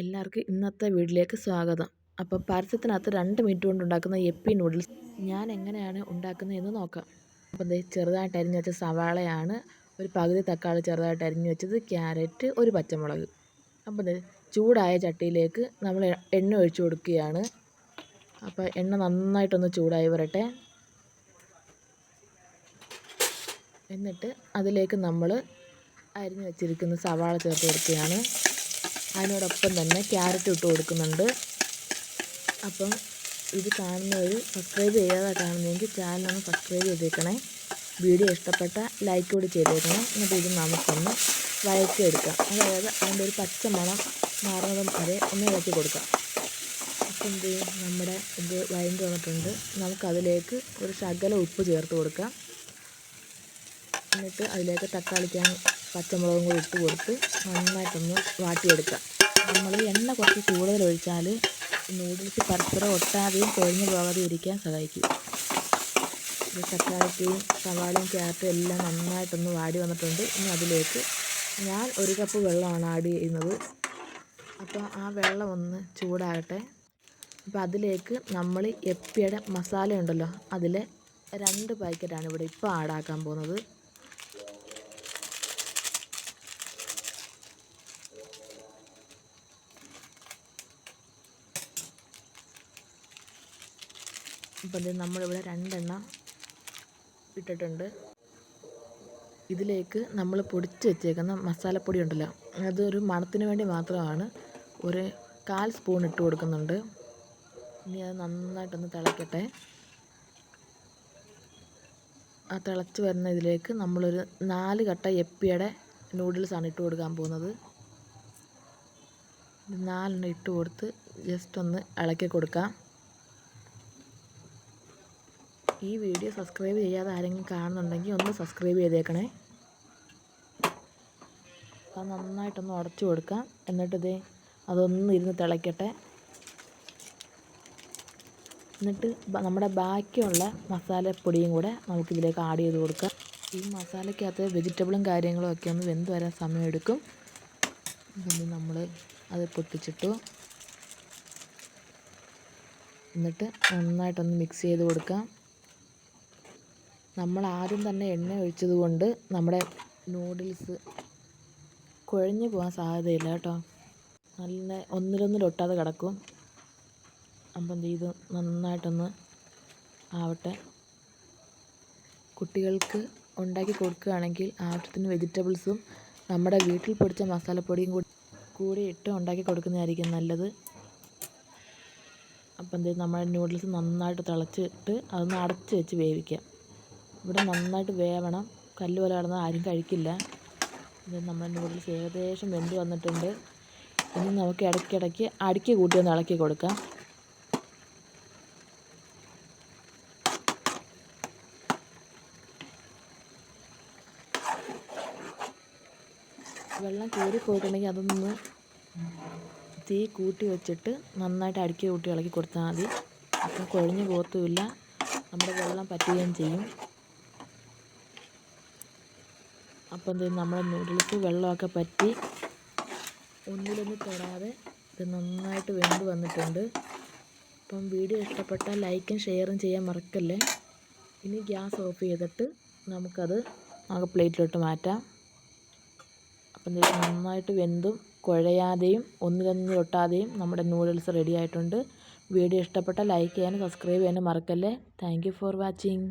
എല്ലാവർക്കും ഇന്നത്തെ വീഡിയോയിലേക്ക് സ്വാഗതം. അപ്പോൾ പരസ്യത്തിനകത്ത് രണ്ട് മിനിറ്റ് കൊണ്ട് ഉണ്ടാക്കുന്ന എപ്പി നൂഡിൽസ് ഞാൻ എങ്ങനെയാണ് ഉണ്ടാക്കുന്നത് എന്ന് നോക്കാം. അപ്പോൾ ദേ ചെറുതായിട്ട് അരിഞ്ഞു വെച്ച സവാളയാണ് ഒരു പകുതി തക്കാളി ചെറുതായിട്ട് അരിഞ്ഞു വെച്ചത് ക്യാരറ്റ് ഒരു പച്ചമുളക്. അപ്പോൾ ഇത് ചൂടായ ചട്ടിയിലേക്ക് നമ്മൾ എണ്ണ ഒഴിച്ചു കൊടുക്കുകയാണ്. അപ്പോൾ എണ്ണ നന്നായിട്ടൊന്ന് ചൂടായി വരട്ടെ. എന്നിട്ട് അതിലേക്ക് നമ്മൾ അരിഞ്ഞു വെച്ചിരിക്കുന്ന സവാള ചേർത്ത് കൊടുക്കുകയാണ്. അതിനോടൊപ്പം തന്നെ ക്യാരറ്റ് ഇട്ട് കൊടുക്കുന്നുണ്ട്. അപ്പം ഇത് കാണുന്നവർ സബ്സ്ക്രൈബ് ചെയ്യാതെ കാണുന്നതെങ്കിൽ ചാനലൊന്ന് സബ്സ്ക്രൈബ് ചെയ്തേക്കണേ. വീഡിയോ ഇഷ്ടപ്പെട്ട ലൈക്ക് കൂടി ചെയ്തേക്കണം. എന്നിട്ട് ഇത് നമുക്കൊന്ന് വഴറ്റിയെടുക്കാം. അതായത് അതിന്റെ ഒരു പച്ച മണം മാറുന്നതും വരെ ഒന്ന് ഇളക്കി കൊടുക്കാം. അപ്പം എന്ത് നമ്മുടെ ഇത് വഴണ്ടി വന്നിട്ടുണ്ട്. നമുക്കതിലേക്ക് ഒരു ശകല ഉപ്പ് ചേർത്ത് കൊടുക്കാം. എന്നിട്ട് അതിലേക്ക് തക്കാളിക്കാൻ പച്ചമുളകും കൂടി ഇട്ട് കൊടുത്ത് നന്നായിട്ടൊന്ന് വാട്ടിയെടുക്കാം നമ്മൾ എണ്ണ കുറച്ച് കൂടുതൽ ഒഴിച്ചാൽ നൂഡിൽസ് പരസ്പരം ഒട്ടാതെയും കൊഴിഞ്ഞു പോകാതെയും ഇരിക്കാൻ സഹായിക്കും. ഇത് സവാളയും ക്യാരറ്റും എല്ലാം നന്നായിട്ടൊന്ന് വാടി വന്നിട്ടുണ്ട്. ഇനി അതിലേക്ക് ഞാൻ ഒരു കപ്പ് വെള്ളമാണ് ആഡ് ചെയ്യുന്നത്. അപ്പോൾ ആ വെള്ളം ഒന്ന് ചൂടാകട്ടെ. അപ്പോൾ അതിലേക്ക് നമ്മൾ എപ്പിയുടെ മസാല ഉണ്ടല്ലോ അതിലെ രണ്ട് പാക്കറ്റാണ് ഇവിടെ ഇപ്പോൾ ആഡാക്കാൻ പോകുന്നത്. അപ്പോൾ ഇത് നമ്മളിവിടെ രണ്ടെണ്ണം ഇട്ടിട്ടുണ്ട്. ഇതിലേക്ക് നമ്മൾ പൊടിച്ച് വെച്ചേക്കുന്ന മസാലപ്പൊടി ഉണ്ടല്ലോ അതൊരു മണത്തിന് വേണ്ടി മാത്രമാണ്. ഒരു കാൽ സ്പൂൺ ഇട്ട് കൊടുക്കുന്നുണ്ട്. ഇനി അത് നന്നായിട്ടൊന്ന് തിളയ്ക്കട്ടെ ആ തിളച്ച് വരുന്ന ഇതിലേക്ക് നമ്മളൊരു നാല് കട്ട എപ്പിയുടെ നൂഡിൽസാണ് ഇട്ട് കൊടുക്കാൻ പോകുന്നത്. നാലെണ്ണം ഇട്ട് കൊടുത്ത് ജസ്റ്റ് ഒന്ന് ഇളക്കി കൊടുക്കാം. ഈ വീഡിയോ സബ്സ്ക്രൈബ് ചെയ്യാതെ ആരെങ്കിലും കാണുന്നുണ്ടെങ്കിൽ ഒന്ന് സബ്സ്ക്രൈബ് ചെയ്തേക്കണേ. അത് നന്നായിട്ടൊന്ന് ഉടച്ചു കൊടുക്കാം. എന്നിട്ട് അതൊന്നും അതൊന്ന് ഇരുന്ന് തിളയ്ക്കട്ടെ എന്നിട്ട് നമ്മുടെ ബാക്കിയുള്ള മസാലപ്പൊടിയും കൂടെ നമുക്കിതിലേക്ക് ആഡ് ചെയ്ത് കൊടുക്കാം. ഈ മസാലയ്ക്കകത്ത് വെജിറ്റബിളും കാര്യങ്ങളും ഒക്കെ ഒന്ന് വെന്ത് വരാൻ സമയമെടുക്കും. പിന്നെ നമ്മൾ അത് പൊട്ടിച്ചിട്ടു. എന്നിട്ട് നന്നായിട്ടൊന്ന് മിക്സ് ചെയ്ത് കൊടുക്കാം. നമ്മൾ ആദ്യം തന്നെ എണ്ണ ഒഴിച്ചത് കൊണ്ട് നമ്മുടെ നൂഡിൽസ് കുഴഞ്ഞു പോകാൻ സാധ്യതയില്ല കേട്ടോ. നല്ല ഒന്നിലൊന്നിലൊട്ടാതെ കിടക്കും. അപ്പം ഇത് നന്നായിട്ടൊന്ന് ആവട്ടെ. കുട്ടികൾക്ക് ഉണ്ടാക്കി കൊടുക്കുകയാണെങ്കിൽ ആവശ്യത്തിന് വെജിറ്റബിൾസും നമ്മുടെ വീട്ടിൽ പൊടിച്ച മസാലപ്പൊടിയും കൂടി കൂടി ഇട്ട് ഉണ്ടാക്കി കൊടുക്കുന്നതായിരിക്കും നല്ലത്. അപ്പം എന്ത് നമ്മുടെ നൂഡിൽസ് നന്നായിട്ട് തിളച്ചിട്ട് അതൊന്ന് അടച്ച് വെച്ച് വേവിക്കാം. ഇവിടെ നന്നായിട്ട് വേവണം. കല്ല് പോലെ കിടന്നാൽ ആരും കഴിക്കില്ല. ഇത് നമ്മുടെ നൂഡിൽസ് ഏകദേശം വെന്ത് വന്നിട്ടുണ്ട്. ഇനി നമുക്ക് ഇടയ്ക്കിടയ്ക്ക് അടുക്കി കൂട്ടി ഒന്ന് ഇളക്കി കൊടുക്കാം. വെള്ളം കയറി പോയിട്ടുണ്ടെങ്കിൽ അതൊന്ന് തീ കൂട്ടി വെച്ചിട്ട് നന്നായിട്ട് അടുക്കി കൂട്ടി ഇളക്കി കൊടുത്താൽ മതി. അപ്പം കുഴഞ്ഞു പോകത്തുമില്ല. നമ്മുടെ വെള്ളം പറ്റുകയും ചെയ്യും. അപ്പം എന്ത് നമ്മുടെ നൂഡിൽസ് വെള്ളമൊക്കെ പറ്റി. ഒന്നിലൊന്ന് തൊടാതെ ഇത് നന്നായിട്ട് വെന്ത് വന്നിട്ടുണ്ട്. അപ്പം വീഡിയോ ഇഷ്ടപ്പെട്ടാൽ ലൈക്കും ഷെയറും ചെയ്യാൻ മറക്കല്ലേ? ഇനി ഗ്യാസ് ഓഫ് ചെയ്തിട്ട് നമുക്കത് നമുക്ക് പ്ലേറ്റിലോട്ട് മാറ്റാം. അപ്പം നന്നായിട്ട് വെന്തും കുഴയാതെയും ഒന്നിലൊന്നും ഒട്ടാതെയും നമ്മുടെ നൂഡിൽസ് റെഡി ആയിട്ടുണ്ട്. വീഡിയോ ഇഷ്ടപ്പെട്ടാൽ ലൈക്ക് ചെയ്യാനും സബ്സ്ക്രൈബ് ചെയ്യാനും മറക്കല്ലേ? Thank for watching.